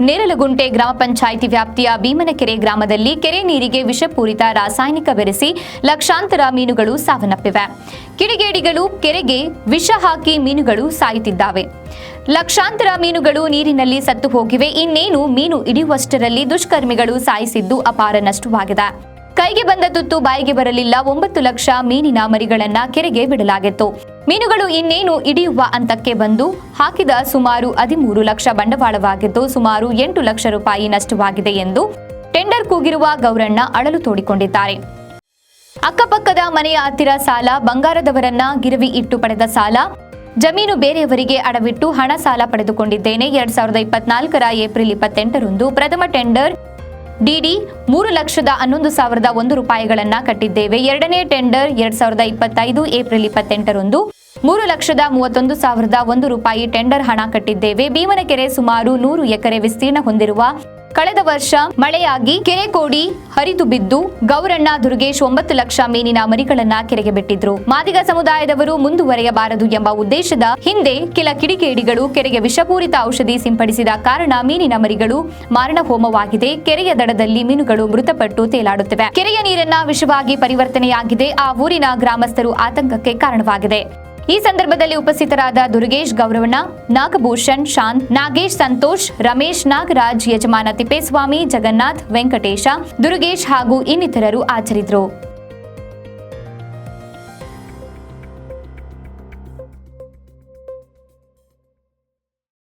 ನೇರಲಗುಂಟೆ ಗ್ರಾಮ ಪಂಚಾಯಿತಿ ವ್ಯಾಪ್ತಿಯ ಭೀಮನಕೆರೆ ಗ್ರಾಮದಲ್ಲಿ ಕೆರೆ ನೀರಿಗೆ ವಿಷಪೂರಿತ ರಾಸಾಯನಿಕ ಬೆರೆಸಿ ಲಕ್ಷಾಂತರ ಮೀನುಗಳು ಸಾವನ್ನಪ್ಪಿವೆ. ಕಿಡಿಗೇಡಿಗಳು ಕೆರೆಗೆ ವಿಷ ಹಾಕಿ ಮೀನುಗಳು ಸಾಯುತ್ತಿದ್ದಾವೆ. ಲಕ್ಷಾಂತರ ಮೀನುಗಳು ನೀರಿನಲ್ಲಿ ಸತ್ತು ಹೋಗಿವೆ. ಇನ್ನೇನು ಮೀನು ಹಿಡಿಯುವಷ್ಟರಲ್ಲಿ ದುಷ್ಕರ್ಮಿಗಳು ಸಾಯಿಸಿದ್ದು ಅಪಾರ ನಷ್ಟವಾಗಿದೆ. ಕೈಗೆ ಬಂದ ತುತ್ತು ಬಾಯಿಗೆ ಬರಲಿಲ್ಲ. ಒಂಬತ್ತು ಲಕ್ಷ ಮೀನಿನ ಮರಿಗಳನ್ನ ಕೆರೆಗೆ ಬಿಡಲಾಗಿತ್ತು. ಮೀನುಗಳು ಇನ್ನೇನು ಇಡಿಯುವ ಹಂತಕ್ಕೆ ಬಂದು ಹಾಕಿದ ಸುಮಾರು ಹದಿಮೂರು ಲಕ್ಷ ಬಂಡವಾಳವಾಗಿದ್ದು ಸುಮಾರು ಎಂಟು ಲಕ್ಷ ರೂಪಾಯಿ ನಷ್ಟವಾಗಿದೆ ಎಂದು ಟೆಂಡರ್ ಕೂಗಿರುವ ಗೌರಣ್ಣ ಅಳಲು ತೋಡಿಕೊಂಡಿದ್ದಾರೆ. ಅಕ್ಕಪಕ್ಕದ ಮನೆಯ ಹತ್ತಿರ ಸಾಲ, ಬಂಗಾರದವರನ್ನ ಗಿರವಿ ಇಟ್ಟು ಪಡೆದ ಸಾಲ, ಜಮೀನು ಬೇರೆಯವರಿಗೆ ಅಡವಿಟ್ಟು ಹಣ ಸಾಲ ಪಡೆದುಕೊಂಡಿದ್ದೇನೆ. ಎರಡ್ ಸಾವಿರದ ಇಪ್ಪತ್ನಾಲ್ಕರ ಏಪ್ರಿಲ್ ಇಪ್ಪತ್ತೆಂಟರಂದು ಪ್ರಥಮ ಟೆಂಡರ್ ಡಿಡಿ ಮೂರು ಲಕ್ಷದ ಹನ್ನೊಂದು ಸಾವಿರದ ಒಂದು ರೂಪಾಯಿಗಳನ್ನು ಕಟ್ಟಿದ್ದೇವೆ. ಎರಡನೇ ಟೆಂಡರ್ ಎರಡ್ ಸಾವಿರದ ಇಪ್ಪತ್ತೈದು, ಏಪ್ರಿಲ್ ಇಪ್ಪತ್ತೆಂಟರಂದು ಮೂರು ಲಕ್ಷದ ಮೂವತ್ತೊಂದು ಸಾವಿರದ ಒಂದು ರೂಪಾಯಿ ಟೆಂಡರ್ ಹಣ ಕಟ್ಟಿದ್ದೇವೆ. ಭೀಮನಕೆರೆ ಸುಮಾರು ನೂರು ಎಕರೆ ವಿಸ್ತೀರ್ಣ ಹೊಂದಿರುವ ಕಳೆದ ವರ್ಷ ಮಳೆಯಾಗಿ ಕೆರೆ ಕೋಡಿ ಹರಿದು ಬಿದ್ದು ಗೌರಣ್ಣ ದುರ್ಗೇಶ್ ಒಂಬತ್ತು ಲಕ್ಷ ಮೀನಿನ ಮರಿಗಳನ್ನ ಕೆರೆಗೆ ಬಿಟ್ಟಿದ್ರು. ಮಾದಿಗ ಸಮುದಾಯದವರು ಮುಂದುವರೆಯಬಾರದು ಎಂಬ ಉದ್ದೇಶದ ಹಿಂದೆ ಕೆಲ ಕಿಡಿಗೇಡಿಗಳು ಕೆರೆಗೆ ವಿಷಪೂರಿತ ಔಷಧಿ ಸಿಂಪಡಿಸಿದ ಕಾರಣ ಮೀನಿನ ಮರಿಗಳು ಮಾರಣ ಹೋಮವಾಗಿದೆ ಕೆರೆಯ ದಡದಲ್ಲಿ ಮೀನುಗಳು ಮೃತಪಟ್ಟು ತೇಲಾಡುತ್ತಿವೆ. ಕೆರೆಯ ನೀರನ್ನ ವಿಷವಾಗಿ ಪರಿವರ್ತನೆಯಾಗಿದೆ. ಆ ಊರಿನ ಗ್ರಾಮಸ್ಥರು ಆತಂಕಕ್ಕೆ ಕಾರಣವಾಗಿದೆ. ಈ ಸಂದರ್ಭದಲ್ಲಿ ಉಪಸ್ಥಿತರಾದ ದುರ್ಗೇಶ್ ಗೌರವಣ್ಣ, ನಾಗಭೂಷಣ್ ಶಾಂತ್, ನಾಗೇಶ್ ಸಂತೋಷ್, ರಮೇಶ್ ನಾಗರಾಜ್, ಯಜಮಾನ ತಿಪ್ಪೇಸ್ವಾಮಿ, ಜಗನ್ನಾಥ್, ವೆಂಕಟೇಶ, ದುರ್ಗೇಶ್ ಹಾಗೂ ಇನ್ನಿತರರು ಹಾಜರಿದ್ದರು